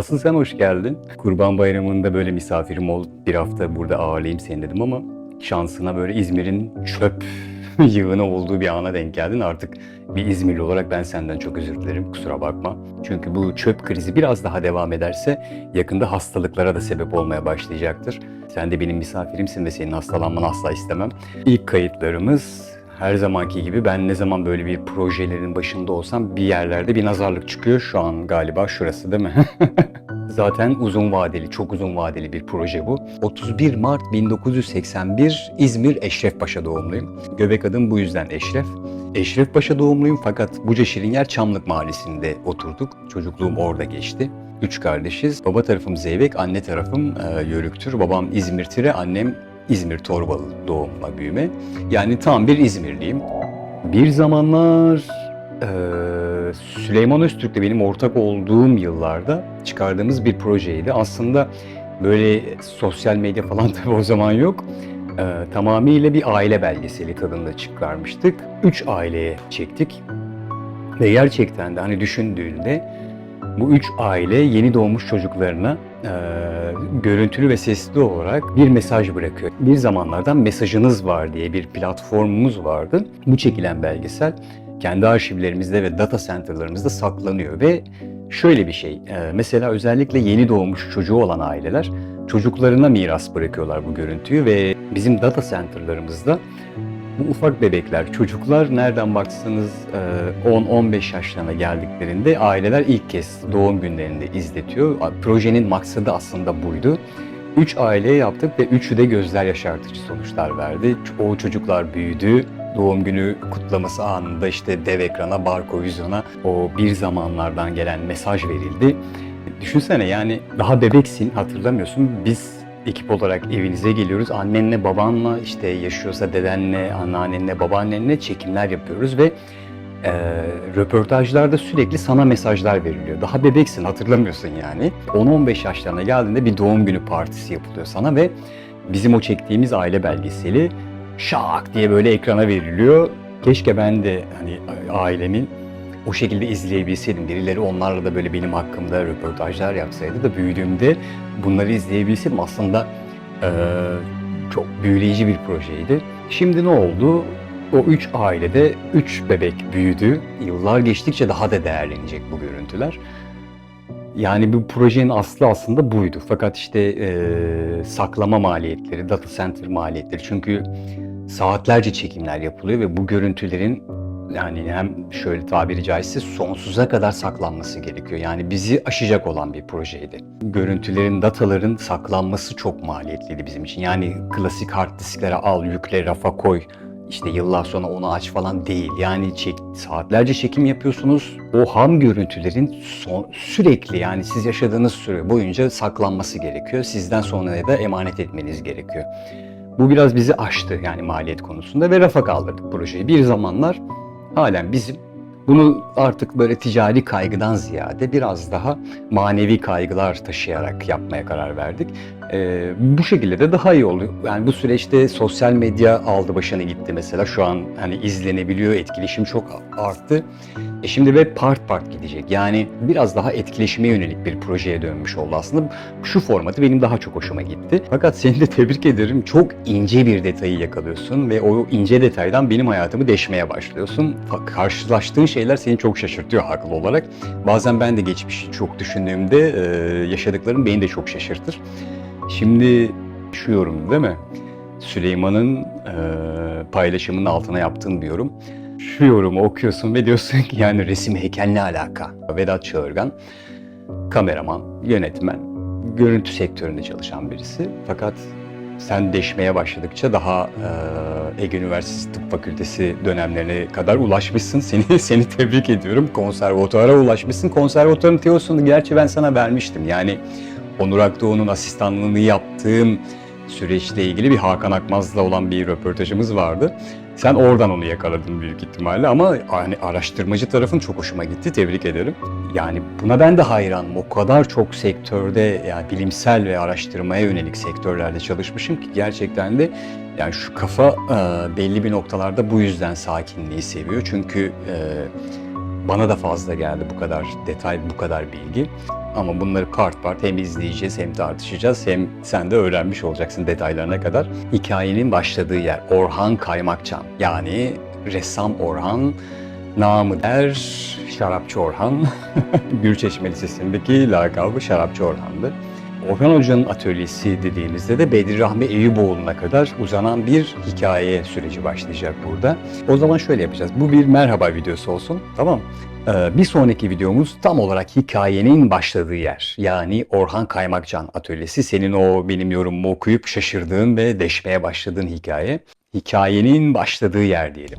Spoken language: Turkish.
Asıl sen hoş geldin. Kurban Bayramı'nda böyle misafirim ol, bir hafta burada ağırlayayım seni dedim ama şansına böyle İzmir'in çöp yığını olduğu bir ana denk geldin. Artık bir İzmirli olarak ben senden çok özür dilerim, kusura bakma. Çünkü bu çöp krizi biraz daha devam ederse yakında hastalıklara da sebep olmaya başlayacaktır. Sen de benim misafirimsin ve senin hastalanmanı asla istemem. İlk kayıtlarımız her zamanki gibi ben ne zaman böyle bir projelerin başında olsam bir yerlerde bir nazarlık çıkıyor. Şu an galiba şurası değil mi? Zaten uzun vadeli, çok uzun vadeli bir proje bu. 31 Mart 1981 İzmir Eşrefpaşa doğumluyum. Göbek adım bu yüzden Eşref. Eşrefpaşa doğumluyum fakat Buca Şirinyer Çamlık Mahallesi'nde oturduk. Çocukluğum orada geçti. Üç kardeşiz. Baba tarafım Zeybek, anne tarafım e, Yörüktür. Babam İzmir Tire, annem İzmir Torbalı doğumla büyüme. Yani tam bir İzmirliyim. Bir zamanlar eee, Süleyman Öztürk'le benim ortak olduğum yıllarda çıkardığımız bir projeydi. Aslında böyle sosyal medya falan tabii o zaman yok. Eee, tamamıyla bir aile belgeseli tadında çıkarmıştık. Üç aileye çektik. Ve gerçekten de hani düşündüğünde bu üç aile yeni doğmuş çocuklarına eee, görüntülü ve sesli olarak bir mesaj bırakıyor. Bir zamanlardan mesajınız var diye bir platformumuz vardı. Bu çekilen belgesel kendi arşivlerimizde ve data center'larımızda saklanıyor ve şöyle bir şey. eee, mesela özellikle yeni doğmuş çocuğu olan aileler çocuklarına miras bırakıyorlar bu görüntüyü ve bizim data center'larımızda bu ufak bebekler, çocuklar nereden baksanız e, 10-15 yaşlarına geldiklerinde aileler ilk kez doğum günlerinde izletiyor. Projenin maksadı aslında buydu. Üç aileye yaptık ve üçü de gözler yaşartıcı sonuçlar verdi. O çocuklar büyüdü. Doğum günü kutlaması anında işte dev ekrana, barko vizyona o bir zamanlardan gelen mesaj verildi. Düşünsene yani daha bebeksin hatırlamıyorsun. Biz ekip olarak evinize geliyoruz. Annenle, babanla işte yaşıyorsa dedenle, anneannenle, babaannenle çekimler yapıyoruz ve e, röportajlarda sürekli sana mesajlar veriliyor. Daha bebeksin hatırlamıyorsun yani. 10-15 yaşlarına geldiğinde bir doğum günü partisi yapılıyor sana ve bizim o çektiğimiz aile belgeseli şak diye böyle ekrana veriliyor. Keşke ben de hani ailemin o şekilde izleyebilseydim. Birileri onlarla da böyle benim hakkımda röportajlar yapsaydı da büyüdüğümde bunları izleyebilseydim aslında eee, çok büyüleyici bir projeydi. Şimdi ne oldu? O üç ailede üç bebek büyüdü. Yıllar geçtikçe daha da değerlenecek bu görüntüler. Yani bu projenin aslı aslında buydu. Fakat işte eee, saklama maliyetleri, data center maliyetleri. Çünkü saatlerce çekimler yapılıyor ve bu görüntülerin yani hem şöyle tabiri caizse sonsuza kadar saklanması gerekiyor. Yani bizi aşacak olan bir projeydi. Görüntülerin, dataların saklanması çok maliyetliydi bizim için. Yani klasik hard disklere al, yükle, rafa koy, işte yıllar sonra onu aç falan değil. Yani çek, saatlerce çekim yapıyorsunuz. O ham görüntülerin son, sürekli yani siz yaşadığınız süre boyunca saklanması gerekiyor. Sizden sonraya da emanet etmeniz gerekiyor. Bu biraz bizi aştı yani maliyet konusunda ve rafa kaldırdık projeyi. Bir zamanlar halen bizim. Bunu artık böyle ticari kaygıdan ziyade biraz daha manevi kaygılar taşıyarak yapmaya karar verdik. Ee, bu şekilde de daha iyi oluyor. Yani bu süreçte sosyal medya aldı başını gitti mesela. Şu an hani izlenebiliyor, etkileşim çok arttı. E şimdi web part part gidecek. Yani biraz daha etkileşime yönelik bir projeye dönmüş oldu aslında. Şu formatı benim daha çok hoşuma gitti. Fakat seni de tebrik ederim. Çok ince bir detayı yakalıyorsun ve o ince detaydan benim hayatımı deşmeye başlıyorsun. Karşılaştığın şeyler seni çok şaşırtıyor haklı olarak. Bazen ben de geçmişi çok düşündüğümde e, yaşadıklarım beni de çok şaşırtır. Şimdi şu yorum değil mi? Süleyman'ın e, paylaşımının altına yaptığın bir yorum. Şu yorumu okuyorsun ve diyorsun ki yani resim heykel alaka? Vedat Çağırgan, kameraman, yönetmen, görüntü sektöründe çalışan birisi. Fakat sen deşmeye başladıkça daha e, Ege Üniversitesi Tıp Fakültesi dönemlerine kadar ulaşmışsın. Seni seni tebrik ediyorum. Konservatuara ulaşmışsın. Konservatuarın teosunu gerçi ben sana vermiştim. Yani Onur Akdoğan'ın asistanlığını yaptığım süreçle ilgili bir Hakan Akmaz'la olan bir röportajımız vardı. Sen oradan onu yakaladın büyük ihtimalle ama hani araştırmacı tarafın çok hoşuma gitti. Tebrik ederim. Yani buna ben de hayranım. O kadar çok sektörde yani bilimsel ve araştırmaya yönelik sektörlerde çalışmışım ki gerçekten de yani şu kafa belli bir noktalarda bu yüzden sakinliği seviyor. Çünkü e, Bana da fazla geldi bu kadar detay, bu kadar bilgi. Ama bunları part part hem izleyeceğiz hem tartışacağız hem sen de öğrenmiş olacaksın detaylarına kadar. Hikayenin başladığı yer Orhan Kaymakçan yani ressam Orhan, namı der Şarapçı Orhan. Gürçeşme Lisesi'ndeki lakabı Şarapçı Orhan'dı. Orhan Hoca'nın atölyesi dediğimizde de Bedri Rahmi Eyüboğlu'na kadar uzanan bir hikaye süreci başlayacak burada. O zaman şöyle yapacağız. Bu bir merhaba videosu olsun. Tamam ee, bir sonraki videomuz tam olarak hikayenin başladığı yer. Yani Orhan Kaymakcan atölyesi. Senin o benim yorumumu okuyup şaşırdığın ve deşmeye başladığın hikaye. Hikayenin başladığı yer diyelim.